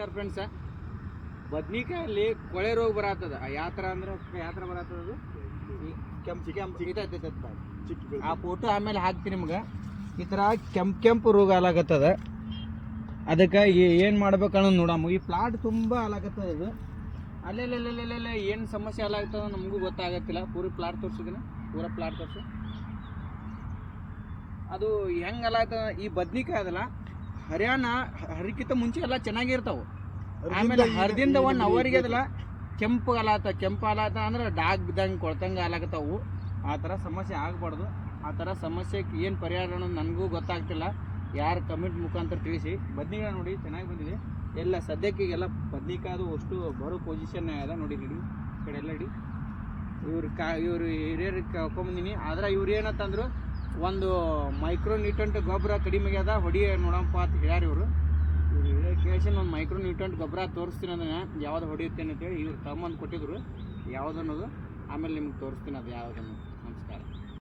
ನಮಸ್ಕಾರ ಫ್ರೆಂಡ್ಸ ಬದ್ನಿಕಾಯಲ್ಲಿ ಕೊಳೆ ರೋಗ ಬರತ್ತದ ಯಾವ ಥರ ಅಂದ್ರೆ ಯಾವ ಥರ ಬರತ್ತದ ಅದು ಕೆಂಪು ಕೆಂಪು ಚಿಕ್ಕ ಆ ಫೋಟೋ ಆಮೇಲೆ ಹಾಕ್ತೀನಿ ನಿಮ್ಗೆ. ಈ ಥರ ಕೆಂಪು ಕೆಂಪು ರೋಗ ಅಲಾಗತ್ತದ. ಅದಕ್ಕೆ ಏನು ಮಾಡ್ಬೇಕು ಅನ್ನೋದು ನೋಡಮ್ಮ. ಈ ಪ್ಲಾಟ್ ತುಂಬ ಅಲಾಗತ್ತದ ಅದು ಅಲ್ಲೆಲ್ಲೆಲ್ಲೆಲ್ಲೆಲ್ಲ ಏನು ಸಮಸ್ಯೆ ಆಲಾಗ್ತದ ನಮಗೂ ಗೊತ್ತಾಗತ್ತಿಲ್ಲ. ಪೂರಿ ಪ್ಲಾಟ್ ತೋರಿಸಿದಿನ. ಪೂರ ಪ್ಲಾಟ್ ತೋರಿಸಿ. ಅದು ಹೆಂಗೆ ಆಲಾಗ್ತದ ಈ ಬದ್ನಿಕಾಯಿ ಅದಲ್ಲ. ಹರಿಯಾಣ ಹರಿಕಿತ ಮುಂಚೆ ಎಲ್ಲ ಚೆನ್ನಾಗಿರ್ತಾವೆ ಆಮೇಲೆ ಹರಿದಿಂದ ಒನ್ ಅವರಿಗೆ ಅದಲ್ಲ ಕೆಂಪು ಅಲಾತ ಕೆಂಪು ಅಲಾತ ಅಂದ್ರೆ ಡಾಗ್ ಬಿದ್ದಂಗೆ ಕೊಡ್ತಂಗೆ ಅಲಾಗತ್ತವು ಆ ಥರ ಸಮಸ್ಯೆ ಆಗಬಾರ್ದು. ಆ ಥರ ಸಮಸ್ಯೆಗೆ ಏನು ಪರಿಹಾರ ಅನ್ನೋದು ನನಗೂ ಗೊತ್ತಾಗ್ತಿಲ್ಲ. ಯಾರು ಕಮೆಂಟ್ ಮುಖಾಂತರ ತಿಳಿಸಿ. ಬದ್ನಿಕಾಯಿ ನೋಡಿ ಚೆನ್ನಾಗಿ ಬಂದಿದೆ. ಎಲ್ಲ ಸದ್ಯಕ್ಕೆ ಎಲ್ಲ ಬದ್ನಿಕಾಯ್ದು ಅಷ್ಟು ಬರೋ ಪೊಸಿಷನ್ ಅದ ನೋಡಿ ಹಿಡಿ ಕಡೆ ಎಲ್ಲ ಹಿಡಿ ಇವ್ರು ಕಾ ಇವ್ರು ಹಿರಿಯರಿಗೆ ಕರ್ಕೊಂಬಂದಿನಿ ಆದ್ರೆ ಇವ್ರು ಏನಂತಂದ್ರು ಒಂದು ಮೈಕ್ರೋ ನ್ಯೂಟಂಟ್ ಗೊಬ್ಬರ ಕಡಿಮೆ ಅದ ಹೊಡಿ ನೋಡಪ್ಪ ಅಂತ ಹೇಳ್ಯಾರ ಇವರು. ಇವ್ರು ಕೇಳಿಸಿ ಒಂದು ಮೈಕ್ರೋ ನ್ಯೂಟಂಟ್ ಗೊಬ್ಬರ ತೋರಿಸ್ತೀನಿ ಅದನ್ನ, ಯಾವ್ದು ಹೊಡಿಯುತ್ತೇನೆ ಅಂತೇಳಿ ಇವ್ರು ತಗೊಂಬಂದು ಕೊಟ್ಟಿದ್ರು. ಯಾವ್ದು ಅನ್ನೋದು ಆಮೇಲೆ ನಿಮ್ಗೆ ತೋರಿಸ್ತೀನಿ ಅದು ಯಾವ್ದು ಅನ್ನೋದು.